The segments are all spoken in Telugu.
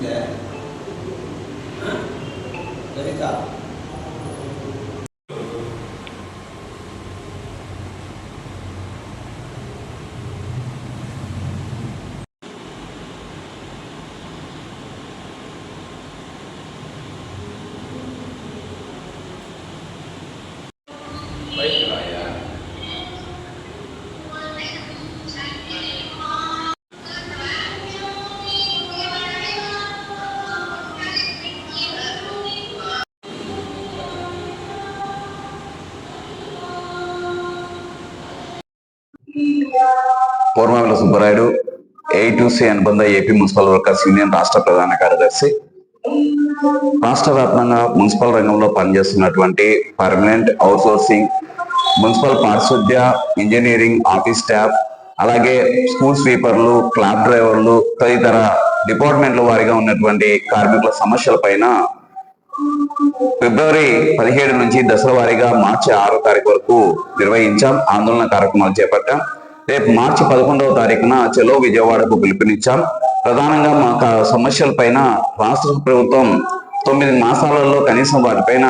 ನಿಮಗೆ ದಲಿತ ಬೈಕ್ ರಾಯ పూర్వమిల సుబ్బరాయుడు ఏఐటీసీ అనుబంధ ఏపీ మున్సిపల్ వర్కర్స్ యూనియన్ రాష్ట్ర ప్రధాన కార్యదర్శి. రాష్ట్ర వ్యాప్తంగా మున్సిపల్ రంగంలో పనిచేస్తున్నటువంటి పర్మనెంట్ అవుట్సోర్సింగ్ మున్సిపల్ పారిశుద్ధ్య ఇంజనీరింగ్ ఆఫీస్ స్టాఫ్ అలాగే స్కూల్ స్వీపర్లు క్లాబ్ డ్రైవర్లు తదితర డిపార్ట్మెంట్ల వారిగా ఉన్నటువంటి కార్మికుల సమస్యల పైన ఫిబ్రవరి పదిహేడు నుంచి దశల వారీగా మార్చి ఆరో తారీఖు వరకు నిర్వహించాం. ఆందోళన కార్యక్రమాలు చేపట్టాం. రేపు మార్చి పదకొండవ తారీఖున చెలో విజయవాడకు పిలుపునిచ్చాం. ప్రధానంగా మా సమస్యల పైన రాష్ట్ర ప్రభుత్వం తొమ్మిది మాసాలలో కనీసం వాటిపైన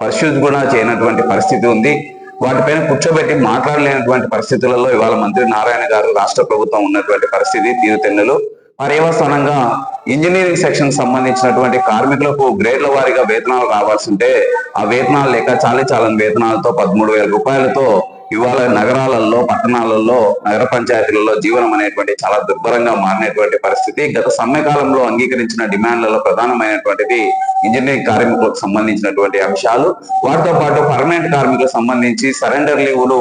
పరిశుద్ధి కూడా చేయనటువంటి పరిస్థితి ఉంది. వాటిపైన కూర్చోబెట్టి మాట్లాడలేనటువంటి పరిస్థితులలో ఇవాళ మంత్రి నారాయణ గారు రాష్ట్ర ప్రభుత్వం ఉన్నటువంటి పరిస్థితి తీరుతెన్నులు. పర్యవసానంగా ఇంజనీరింగ్ సెక్షన్ సంబంధించినటువంటి కార్మికులకు గ్రేడ్ల వారీగా వేతనాలు రావాల్సి ఉంటే ఆ వేతనాలు లేక చాలీ చాలని వేతనాలతో పదమూడు వేల రూపాయలతో ఇవాళ నగరాలలో పట్టణాలలో నగర పంచాయతీలలో జీవనం అనేటువంటి చాలా దుర్భరంగా మారినటువంటి పరిస్థితి. గత సమ్మెకాలంలో అంగీకరించిన డిమాండ్లలో ప్రధానమైనటువంటిది ఇంజనీరింగ్ కార్మికులకు సంబంధించినటువంటి అంశాలు. వాటితో పాటు పర్మనెంట్ కార్మికులకు సంబంధించి సరెండర్ లీవులు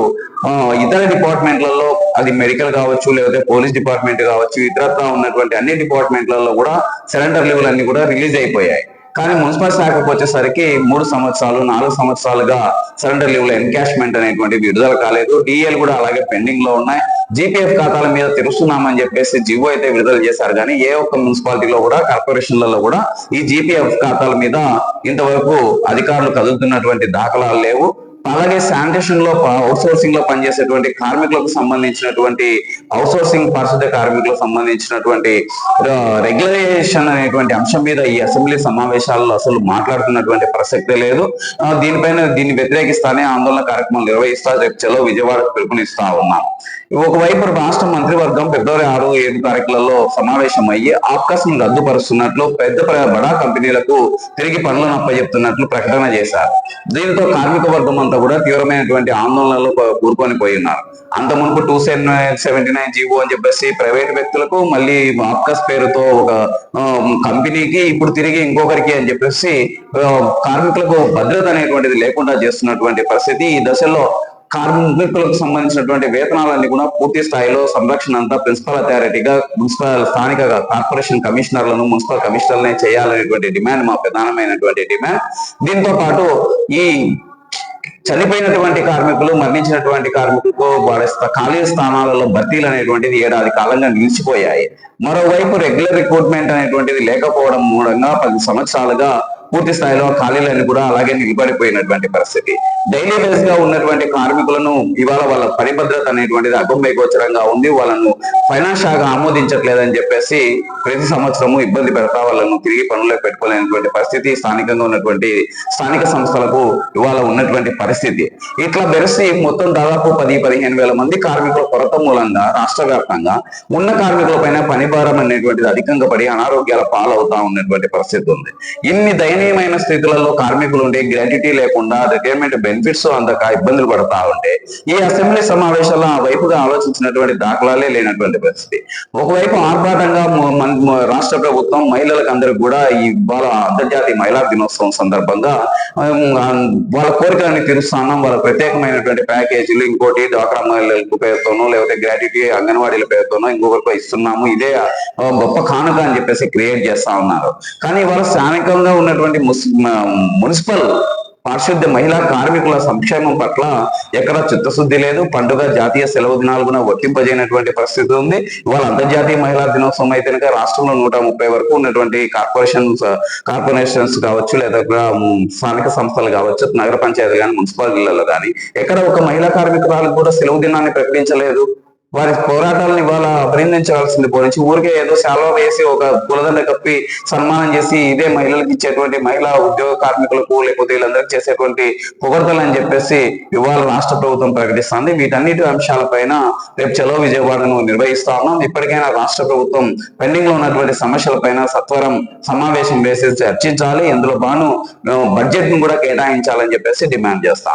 ఇతర డిపార్ట్మెంట్లలో అది మెడికల్ కావచ్చు లేకపోతే పోలీస్ డిపార్ట్మెంట్ కావచ్చు ఇతరత్రా ఉన్నటువంటి అన్ని డిపార్ట్మెంట్లలో కూడా సరెండర్ లీవులు అన్ని కూడా రిలీజ్ అయిపోయాయి. కానీ మున్సిపల్ శాఖకు వచ్చేసరికి మూడు సంవత్సరాలు నాలుగు సంవత్సరాలుగా సరెండర్ లీవ్లో ఎన్కాష్మెంట్ అనేటువంటి విడుదల కాలేదు. డిఎల్ కూడా అలాగే పెండింగ్లో ఉన్నాయి. జీపీఎఫ్ ఖాతాల మీద తెరుస్తున్నామని చెప్పేసి జివో అయితే విడుదల చేశారు. కానీ ఏ ఒక్క మున్సిపాలిటీలో కూడా కార్పొరేషన్లలో కూడా ఈ జీపీఎఫ్ ఖాతాల మీద ఇంతవరకు అధికారులు కదులుతున్నటువంటి దాఖలాలు లేవు. అలాగే శానిటేషన్లో అవుట్ సోర్సింగ్లో పనిచేసేటువంటి కార్మికులకు సంబంధించినటువంటి అవుట్ సోర్సింగ్ పారిశుద్ధ్య కార్మికులకు సంబంధించినటువంటి రెగ్యులేషన్ అనేటువంటి అంశం మీద ఈ అసెంబ్లీ సమావేశాల్లో అసలు మాట్లాడుతున్నటువంటి ప్రసక్తే లేదు. దీనిపైన దీన్ని వ్యతిరేకిస్తానే ఆందోళన కార్యక్రమాలు నిర్వహిస్తా రేపు చలో విజయవాడ పిలుపునిస్తా ఉన్నాం. ఒకవైపు రాష్ట్ర మంత్రివర్గం ఫిబ్రవరి ఆరు ఏడు తారీఖులలో సమావేశం అయ్యి అవకాశం రద్దుపరుస్తున్నట్లు పెద్ద బడా కంపెనీలకు తిరిగి పనులను అప్పచెప్తున్నట్లు ప్రకటన చేశారు. దీంతో కార్మిక వర్గం అంతా కూడా తీవ్రమైనటువంటి ఆందోళనలో కూరుకొని పోయి ఉన్నారు అంత మునుపు టూ సెవెంటీ నైన్ జీవో అని చెప్పేసి ప్రైవేట్ వ్యక్తులకు మళ్ళీ ఆప్కాస్ పేరుతో ఒక కంపెనీకి ఇప్పుడు తిరిగి ఇంకొకరికి అని చెప్పేసి కార్మికులకు భద్రత అనేటువంటిది లేకుండా చేస్తున్నటువంటి పరిస్థితి. ఈ దశలో కార్మికులకు సంబంధించినటువంటి వేతనాలన్నీ కూడా పూర్తి స్థాయిలో సంరక్షణ అంతా ప్రిన్సిపల్ అథారిటీగా మున్సిపల్ స్థానిక కార్పొరేషన్ కమిషనర్లను మున్సిపల్ కమిషనర్లనే చేయాలనేటువంటి డిమాండ్ మా ప్రధానమైనటువంటి డిమాండ్. దీంతో పాటు ఈ చనిపోయినటువంటి కార్మికులు మరణించినటువంటి కార్మికులకు వారి ఖాళీ స్థానాలలో భర్తీలు అనేటువంటిది ఏడాది కాలంగా నిలిచిపోయాయి. మరోవైపు రెగ్యులర్ రిక్రూట్మెంట్ అనేటువంటిది లేకపోవడం మూలంగా పది సంవత్సరాలుగా పూర్తి స్థాయిలో ఖాళీలన్నీ కూడా అలాగే నిలబడిపోయినటువంటి పరిస్థితి. డైలీ బేస్గా ఉన్నటువంటి కార్మికులను ఇవాళ వాళ్ళ పరిభద్రత అనేటువంటిది అగమ్యగోచరంగా ఉంది. వాళ్ళను ఫైనాన్స్ శాఖ ఆమోదించట్లేదని చెప్పేసి ప్రతి సంవత్సరము ఇబ్బంది పెడతా వాళ్ళను తిరిగి పనులకు పెట్టుకోలేనటువంటి పరిస్థితి స్థానికంగా ఉన్నటువంటి స్థానిక సంస్థలకు ఇవాళ ఉన్నటువంటి పరిస్థితి. ఇట్లా బెరసి మొత్తం దాదాపు పది పదిహేను వేల మంది కార్మికుల కొరత మూలంగా రాష్ట్ర వ్యాప్తంగా ఉన్న కార్మికుల పైన పని భారం అనేటువంటిది అధికంగా పడి అనారోగ్యాల పాలవుతా ఉన్నటువంటి పరిస్థితి ఉంది. ఇన్ని దయనీయమైన స్థితులలో కార్మికులు ఉండే గ్రాట్యుటీ లేకుండా రిటైర్మెంట్ బెనిఫిట్స్ అందక ఇబ్బందులు పడతా ఉంటే ఈ అసెంబ్లీ సమావేశాల్లో ఆ వైపుగా ఆలోచించినటువంటి దాఖలాలే లేనటువంటి పరిస్థితి. ఒకవైపు ఆర్భాటంగా రాష్ట్ర ప్రభుత్వం మహిళలకు అందరికి కూడా ఈ అంతర్జాతీయ మహిళా దినోత్సవం సందర్భంగా వాళ్ళ కోరికలని తీరుస్తానం వాళ్ళ ప్రత్యేకమైనటువంటి ప్యాకేజీలు ఇంకోటి డ్వాక్రా మహిళలకు పేరుతోనో లేకపోతే గ్రాట్యుటీ అంగన్వాడీల పేరుతోనో ఇంకొకరికి ఇస్తున్నాము. ఇదే గొప్ప కానుక అని చెప్పేసి క్రియేట్ చేస్తా ఉన్నారు. కానీ వాళ్ళ స్థానికంగా ఉన్నటువంటి ఉన్నటువంటి మున్సిపల్ పారిశుద్ధ్య మహిళా కార్మికుల సంక్షేమం పట్ల ఎక్కడ చిత్తశుద్ధి లేదు. పండుగ జాతీయ సెలవు దినాలు కూడా వర్తింపజేయనటువంటి పరిస్థితి ఉంది. ఇవాళ అంతర్జాతీయ మహిళా దినోత్సవం అయితే రాష్ట్రంలో నూట ముప్పై వరకు ఉన్నటువంటి కార్పొరేషన్స్ కార్పొరేషన్స్ కావచ్చు లేదా స్థానిక సంస్థలు కావచ్చు నగర పంచాయతీ కానీ మున్సిపాలిటీలలో కానీ ఎక్కడ ఒక మహిళా కార్మికురాలకు కూడా సెలవు దినాన్ని ప్రకటించలేదు. వారి పోరాటాలను ఇవాళ అభినందించవలసింది పోనించి ఊరికే ఏదో సెలవు వేసి ఒక గులదండ కప్పి సన్మానం చేసి ఇదే మహిళలకు ఇచ్చేటువంటి మహిళా ఉద్యోగ కార్మికులకు లేకపోతే వీళ్ళందరికీ చేసేటువంటి పొగడతలు అని చెప్పేసి ఇవాళ రాష్ట్ర ప్రభుత్వం ప్రకటిస్తుంది. వీటన్నిటి అంశాలపైన రేపు చలో విజయవాడను నిర్వహిస్తా ఉన్నాం. ఇప్పటికైనా రాష్ట్ర ప్రభుత్వం పెండింగ్లో ఉన్నటువంటి సమస్యలపైన సత్వరం సమావేశం వేసి చర్చించాలి. ఇందులో బాను బడ్జెట్ను కూడా కేటాయించాలని చెప్పేసి డిమాండ్ చేస్తాం